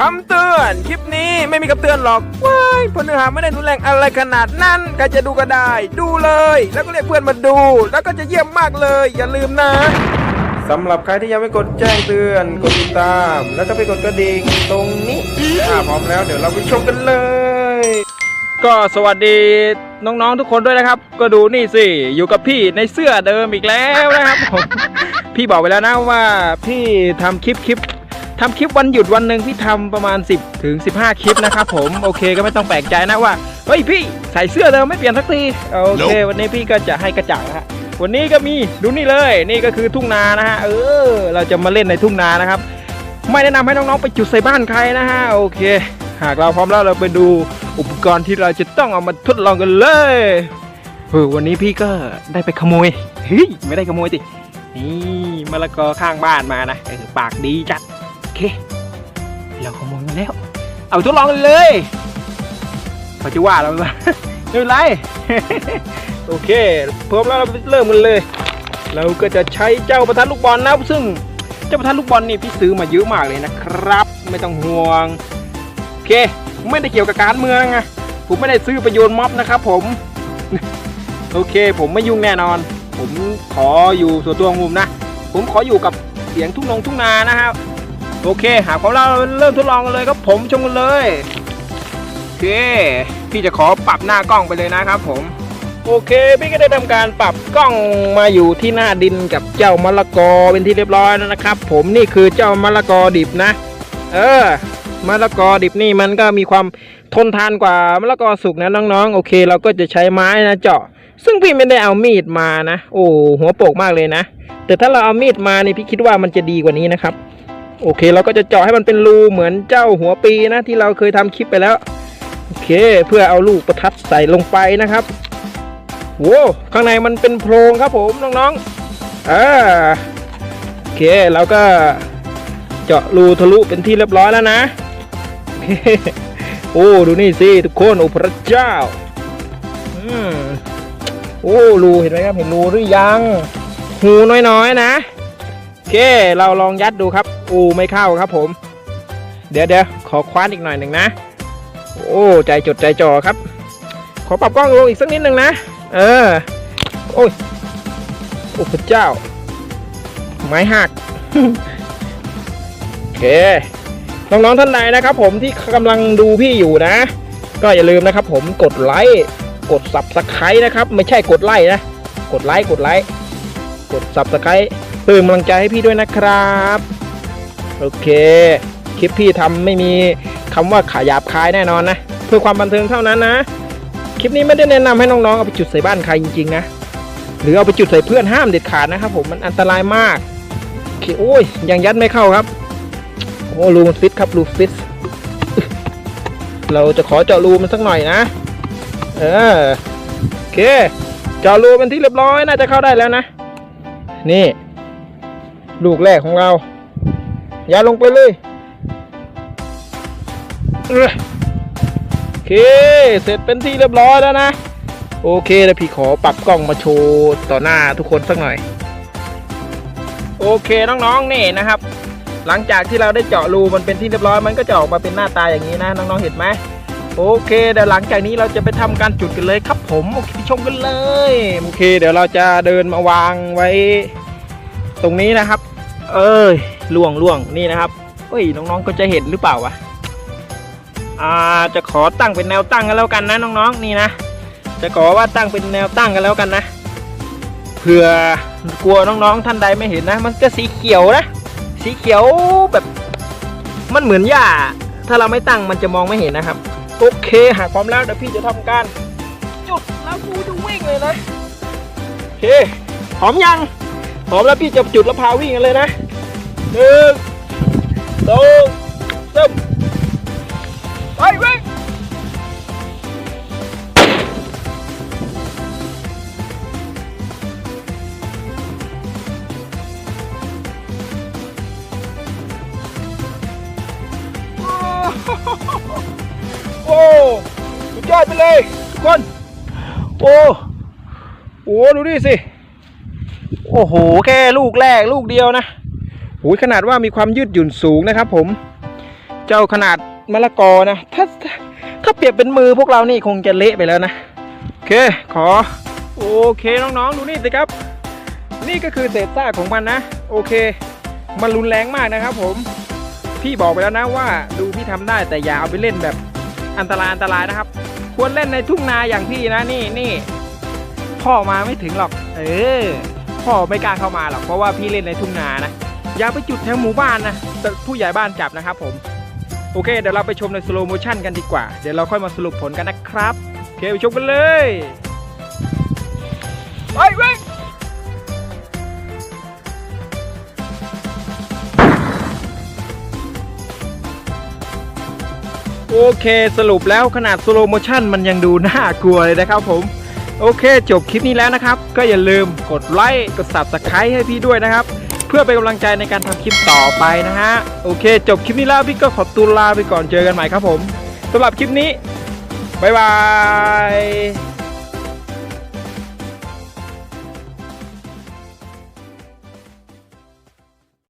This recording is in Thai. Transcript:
คำเตือน คลิปนี้ไม่มีคำเตือนหรอกว้ายพเนื้อหาไม่ได้รุนแรงอะไรขนาดนั้นใครจะดูก็ได้ ดูเลย แล้วก็เรียกเพื่อนมาดู แล้วก็จะเยี่ยมมากเลย อย่าลืมนะสำหรับใครที่ยังไม่กดแจ้งเตือนกดติดตาม แล้วก็ไปกดกระดิ่งตรงนี้ถ้าพร้อมแล้วเดี๋ยวเราไปชมกันเลย ก็สวัสดีน้องๆทุกคนด้วยนะครับ ก็ดูนี่สิอยู่กับพี่ในเสื้อเดิมอีกแล้วนะครับผมพี่บอกไปแล้วนะว่าพี่ทำคลิปคลิป ทำคลิปวันหยุดวันหนึ่งพี่ทำประมาณ 10ถึง15 คลิปนะครับผมโอเคก็ไม่ต้องแปลกใจนะว่าเฮ้ยพี่ใส่เสื้อเดิมไม่เปลี่ยนสักทีโอเค วันนี้พี่ก็จะให้กระจ่างนะฮะวันนี้ก็มีดูนี่เลย นี่ก็คือทุ่งนานะฮะเออ เราจะมาเล่นในทุ่งนานะครับ ไม่แนะนำให้น้องๆไปจุดใส่บ้านใครนะฮะโอเค หากเราพร้อมแล้วเราไปดูอุปกรณ์ที่เราจะต้องเอามาทดลองกันเลยเออวันนี้พี่ก็ได้ไปขโมยเฮ้ยไม่ได้ขโมยสินี่มะละกอข้างบ้านมานะเออปากดีจัดโอ เค เราขโมยมาแล้ว เอาทดลองกันเลยเขาจะว่าเราไหมไม่เป็นไร โอเคพร้อมแล้วเราเริ่มกันเลย เราก็จะใช้เจ้าประทัดลูกบอลนะซึ่งเจ้าประทัดลูกบอลนี่พี่ซื้อมาเยอะมากเลยนะครับ ไม่ต้องห่วง โอเค ไม่ได้เกี่ยวกับการเมืองนะผมไม่ได้ซื้อประโยชน์ม็อบนะครับ ผม โอเค ผมไม่ยุ่งแน่นอน ผมขออยู่ส่วนตัวของผมนะ ผมขออยู่กับเสียงทุ่งนงทุ่งนานะครับ โอเค หากของเราเริ่มทดลองกันเลยครับผมชมกันเลยโอเค พี่จะขอปรับหน้ากล้องไปเลยนะครับผม โอเค พี่ก็ได้ทำการปรับกล้องมาอยู่ที่หน้าดินกับเจ้ามะละกอเป็นที่เรียบร้อยแล้วนะครับ ผมนี่คือเจ้ามะละกอดิบนะ เออมะละกอดิบนี่มันก็มีความทนทานกว่ามะละกอสุกนะน้องๆ โอเค เราก็จะใช้ไม้นะเจาะ ซึ่งพี่ไม่ได้เอามีดมานะ โอ้หัวโปกมากเลยนะ แต่ถ้าเราเอามีดมานี่พี่คิดว่ามันจะดีกว่านี้นะครับ โอเค เราก็จะเจาะให้มันเป็นรูเหมือนเจ้าหัวปีนะ ที่เราเคยทำคลิปไปแล้ว โอเค เพื่อเอาลูกประทัดใส่ลงไปนะครับโว้ข้างในมันเป็นโพรงครับผมน้องๆอ่าโอเคเราก็เจาะรูทะลุเป็นที่เรียบร้อยแล้วนะโอ้ดูนี่สิทุกคนโอ้พระเจ้าอืมโอ้รูเห็นไหมครับเห็นรูหรือยังหูน้อยๆนะโอเค เราลองยัดดูครับ อ้ไม่เข้าครับผม เดี๋ยวเดี๋ยวขอคว้านอีกหน่อยหนึ่งนะ โอ้ใจจดใจจ่อครับ ขอปรับกล้องลงอีกสักนิดหนึ่งนะ เออ โอ้ย โอ้พระเจ้า ไม้หักโอเค น้องๆท่านใดนะครับผมที่กำลังดูพี่อยู่นะ ก็อย่าลืมนะครับผมกดไลค์กดสับสไครต์นะครับ ไม่ใช่กดไลค์นะ กดไลค์กดไลค์กดสับสไครต์เติมกำลังใจให้พี่ด้วยนะครับ โอเค คลิปพี่ทำไม่มีคำว่าขายาบคายแน่นอนนะ เพื่อความบันเทิงเท่านั้นนะ คลิปนี้ไม่ได้แนะนำให้น้องๆ เอาไปจุดใส่บ้านใครจริงๆนะ หรือเอาไปจุดใส่เพื่อนห้ามเด็ดขาดนะครับผมมันอันตรายมากโอเคโอ้ยยังยัดไม่เข้าครับโอ้รูมันฟิตครับรูฟิตเราจะขอเจาะรูมันสักหน่อยนะ เออโอเค เจาะรูเป็นที่เรียบร้อยน่าจะเข้าได้แล้วนะ นี่ ลูกแรกของเรา อย่าลงไปเลยเออโอเค เสร็จเป็นที่เรียบร้อยแล้วนะ โอเคเดี๋ยวพี่ขอปรับกล้องมาโชว์ต่อหน้าทุกคนสักหน่อย โอเคน้องๆนี่นะครับ หลังจากที่เราได้เจาะรูมันเป็นที่เรียบร้อยมันก็จะออกมาเป็นหน้าตาอย่างนี้นะน้องๆเห็นไหมโอเคเดี๋ยวหลังจากนี้เราจะไปทำการจุดกันเลยครับผมโอเคไปชมกันเลยโอเค เดี๋ยวเราจะเดินมาวางไว้ ตรงนี้นะครับ เอ้ย ล่วงล่วงนี่นะครับเฮ้ยน้องๆก็จะเห็นหรือเปล่าวะอ่าจะขอตั้งเป็นแนวตั้งกันแล้วกันนะน้องๆนี่นะจะขอว่าตั้งเป็นแนวตั้งกันแล้วกันนะเผื่อกลัวน้องๆท่านใดไม่เห็นนะ มันก็สีเขียวนะ สีเขียวแบบ มันเหมือนหญ้า ถ้าเราไม่ตั้งมันจะมองไม่เห็นนะครับโอเคหากพร้อมแล้วเดี๋ยวพี่จะทำการ จุดแล้วกูจะวิ่งเลยนะโอเคพร้อมยังพร้อมแล้วพี่จะจุดแล้วพาวิ่งกันเลยนะ หนึ่งสองสามไปวิ่งโอ้สุดยอดไปเลยทุกคน โอ้โหดูดิสิ โอ้โห แค่ลูกแรกลูกเดียวนะ โอ้ยขนาดว่ามีความยืดหยุ่นสูงนะครับ ผม เจ้าขนาดมะละกอนะถ้าถ้าเปรียบเป็นมือพวกเรานี่คงจะเละไปแล้วนะโอเคขอ โอเคน้องๆดูนี่สิครับ นี่ก็คือเศษซากของมันนะ โอเค มันรุนแรงมากนะครับ ผม พี่บอกไปแล้วนะว่าดูพี่ทำได้แต่อย่าเอาไปเล่นแบบอันตรายอันตรายนะครับ ควรเล่นในทุ่งนาอย่างพี่นะนี่นี่พ่อมาไม่ถึงหรอก เออพ่อไม่กล้าเข้ามาหรอกเพราะว่าพี่เล่นในทุ่งนานะ อย่าไปจุดแถวหมู่บ้านนะผู้ใหญ่บ้านจับนะครับผมโอเคเดี๋ยวเราไปชมในสโลโมชันกันดีกว่า เดี๋ยวเราค่อยมาสรุปผลกันนะครับโอเคไปชมกันเลยไปเว้ยโอเคสรุปแล้วขนาดสโลโมชันมันยังดูน่ากลัวเลยนะครับผม โอเค จบคลิปนี้แล้วนะครับ ก็อย่าลืมกดไลค์กด subscribe ให้พี่ด้วยนะครับ เพื่อเป็นกำลังใจในการทำคลิปต่อไปนะฮะ โอเค จบคลิปนี้แล้วพี่ก็ขอตัวลาไปก่อนเจอกันใหม่ครับผมสำหรับคลิปนี้บ๊ายบาย